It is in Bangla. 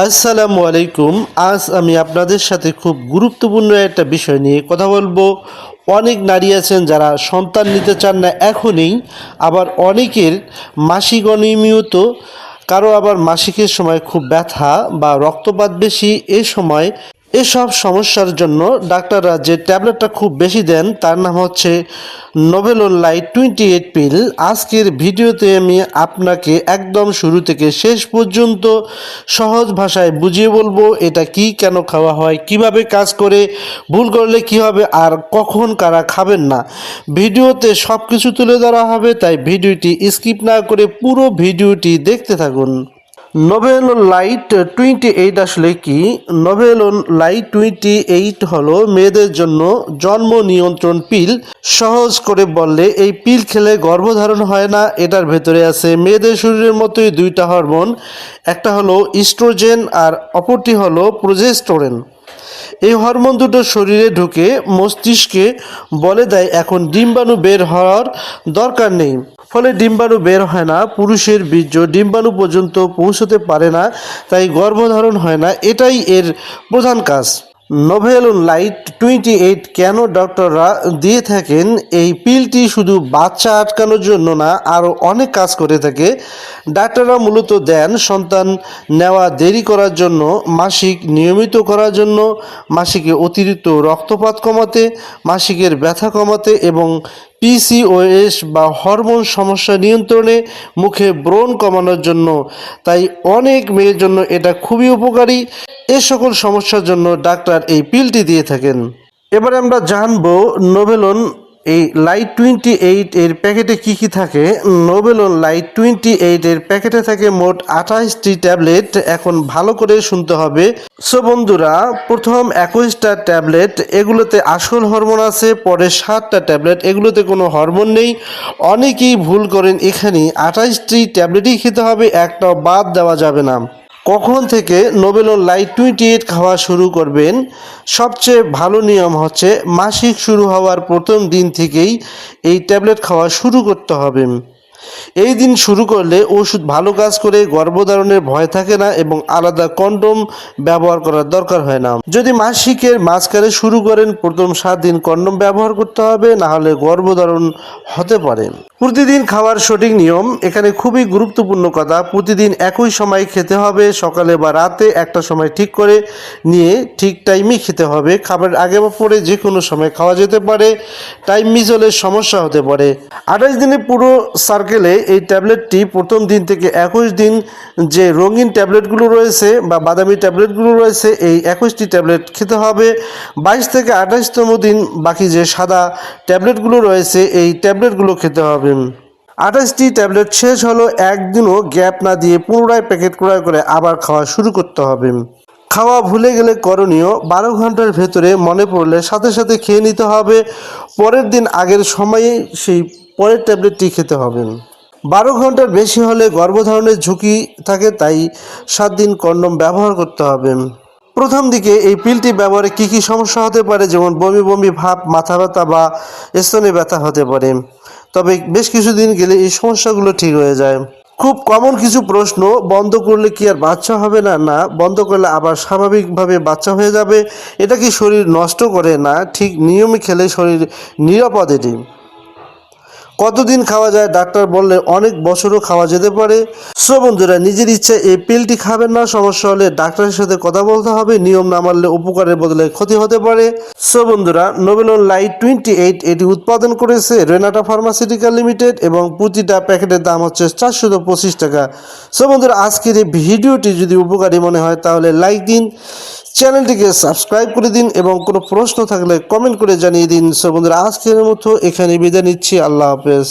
আসসালামু আলাইকুম। আজ আমি আপনাদের সাথে খুব গুরুত্বপূর্ণ একটা বিষয় নিয়ে কথা বলব। অনেক নারী আছেন যারা সন্তান নিতে চান না এখনই, আবার অনেকের মাসিক অনিয়মিত, কারও আবার মাসিকের সময় খুব ব্যথা বা রক্তপাত বেশি, এ সময় এসব সমস্যার জন্য ডাক্তাররা যে ট্যাবলেটটা খুব বেশি দেন, তার নাম হচ্ছে Novelon light twenty eight pill আজকের ভিডিওতে আমি আপনাকে একদম শুরু থেকে শেষ পর্যন্ত সহজ ভাষায় বুঝিয়ে বলব, এটা কি, কেন খাওয়া হয়, কীভাবে কাজ করে, ভুল করলে কি হবে, আর কখন কারা খাবেন না। ভিডিওতে সব কিছু তুলে ধরা হবে, তাই ভিডিওটি স্কিপ না করে পুরো ভিডিওটি দেখতে থাকুন। নোভেল লাইট টোয়েন্টি এইট আসলে কি? নোভেল লাইট টোয়েন্টি এইট হলো মেয়েদের জন্য জন্ম নিয়ন্ত্রণ পিল। সহজ করে বললে, এই পিল খেলে গর্ভধারণ হয় না, এটার ভেতরে আছে মেয়েদের শরীরের মতোই দুইটা হরমোন। একটা হলো ইস্ট্রোজেন আর অপরটি হলো প্রোজেস্টোরেন। এই হরমোন দুটো শরীরে ঢুকে মস্তিষ্কে বলে দেয়, এখন ডিম্বাণু বের হওয়ার দরকার নেই। ফলে ডিম্বাণু বের হয় না, পুরুষের বীর্য ডিম্বাণু পর্যন্ত পৌঁছতে পারে না, তাই গর্ভধারণ হয় না, এটাই এর প্রধান কাজ। নোভেল লাইট টোয়েন্টি এইট কেন ডক্টররা দিয়ে থাকেন এই পিলটি শুধু বাচ্চা আটকানোর জন্য না, আরও অনেক কাজ করে থাকে। ডাক্তাররা মূলত দেন সন্তান নেওয়া দেরি করার জন্য, মাসিক নিয়মিত করার জন্য, মাসিকে অতিরিক্ত রক্তপাত কমাতে, মাসিকের ব্যথা কমাতে এবং পিসিওএস বা হরমোন সমস্যা নিয়ন্ত্রণে মুখে ব্রণ কমানোর জন্য। তাই অনেক মেয়ের জন্য এটা খুবই উপকারী। এ সকল সমস্যার জন্য ডাক্তার এই পিলটি দিয়ে থাকেন। এবারে আমরা জানব নোভেলন এই লাইট টোয়েন্টি এইট এর প্যাকেটে কি কি থাকে? নোবেলন লাইট টোয়েন্টি এইট এর প্যাকেটে থাকে মোট আঠাশটি ট্যাবলেট এখন ভালো করে শুনতে হবে। সো বন্ধুরা, প্রথম একুশটা ট্যাবলেট এগুলোতে আসল হরমোন আছে, পরে সাতটা ট্যাবলেট এগুলোতে কোনো হরমোন নেই। অনেকেই ভুল করেন, এখানে আঠাশটি ট্যাবলেটই খেতে হবে, একটাও বাদ দেওয়া যাবে না। কখন থেকে নোবেলন লাইট টোয়েন্টি এইট খাওয়া শুরু করবেন? সবচেয়ে ভালো নিয়ম হচ্ছে মাসিক শুরু হওয়ার প্রথম দিন থেকেই এই ট্যাবলেট খাওয়া শুরু করতে হবে। এই দিন শুরু করলে ওষুধ ভালো কাজ করে গর্ভধারণের ভয় থাকে না এবং আলাদা কন্ডোম ব্যবহার করার দরকার হয় না। যদি মাসিকের মাঝখানে শুরু করেন, প্রথম সাত দিন কন্ডোম ব্যবহার করতে হবে, না হলে গর্ভধারণ হতে পারে। প্রতিদিন খাওয়ার সঠিক নিয়ম, এখানে খুবই গুরুত্বপূর্ণ কথা, প্রতিদিন একই সময় খেতে হবে, সকালে বা রাতে একটা সময় ঠিক করে নিয়ে ঠিক টাইমে খেতে হবে। খাবারের আগে বা পরে যে কোনো সময় খাওয়া যেতে পারে, টাইম মিস হলে সমস্যা হতে পারে। আঠাশ দিনে পুরো সার্কেলে এই ট্যাবলেটটি প্রথম দিন থেকে একুশ দিন যে রঙিন ট্যাবলেটগুলো রয়েছে বা বাদামি ট্যাবলেটগুলো রয়েছে, এই একুশটি ট্যাবলেট খেতে হবে। বাইশ থেকে আঠাশতম দিন বাকি যে সাদা ট্যাবলেটগুলো রয়েছে, এই ট্যাবলেটগুলো খেতে হবে। আঠাশটি ট্যাবলেট শেষ হলো, একদিনও গ্যাপ না দিয়ে পুনরায় প্যাকেট ক্রয় করে আবার খাওয়া শুরু করতে হবে। খাওয়া ভুলে গেলে করণীয়, বারো ঘণ্টার ভেতরে মনে পড়লে সাথে সাথে খেয়ে নিতে হবে। পরের দিন আগের সময়ে সেই পরের ট্যাবলেটটি খেতে হবে বারো ঘণ্টার বেশি হলে গর্ভধারণের ঝুঁকি থাকে, তাই সাত দিন কন্ডম ব্যবহার করতে হবে। প্রথম দিকে এই পিলটি ব্যবহারে কি কি সমস্যা হতে পারে, যেমন বমি বমি, ভাব, মাথা ব্যথা বা স্তনে ব্যথা হতে পারে। তবে বেশ কিছুদিন গেলে এই সমস্যাগুলো ঠিক হয়ে যায়। খুব কমন কিছু প্রশ্ন, বন্ধ করলে কি আর বাচ্চা হবে না? না, বন্ধ করলে আবার স্বাভাবিকভাবে বাচ্চা হয়ে যাবে? এটা কি শরীর নষ্ট করে? না, ঠিক নিয়মে খেলে শরীর নিরাপদ এটি। কতদিন খাওয়া যায়? ডাক্তার বললে অনেক বছরও খাওয়া যেতে পারে। সো বন্ধুরা, নিজের ইচ্ছা এই পিলটি খাবেন না, সমস্যা হলে ডাক্তারের সাথে কথা বলতে হবে। নিয়ম না মানলে উপকারের বদলে ক্ষতি হতে পারে। সো বন্ধুরা নোবেলন লাইট টোয়েন্টি এইট এটি উৎপাদন করেছে রেনাটা ফার্মাসিউটিক্যাল লিমিটেড এবং প্রতিটা প্যাকেটের দাম হচ্ছে চারশো পঁচিশ টাকা। সো বন্ধুরা, আজকের এই ভিডিওটি যদি উপকারী মনে হয়, তাহলে লাইক দিন। চ্যানেলটিকে সাবস্ক্রাইব করে দিন এবং কোনো প্রশ্ন থাকলে কমেন্ট করে জানিয়ে দিন। সো বন্ধুরা, আজকের মতো এখানে বিদায় নিচ্ছি। আল্লাহ হাফেজ।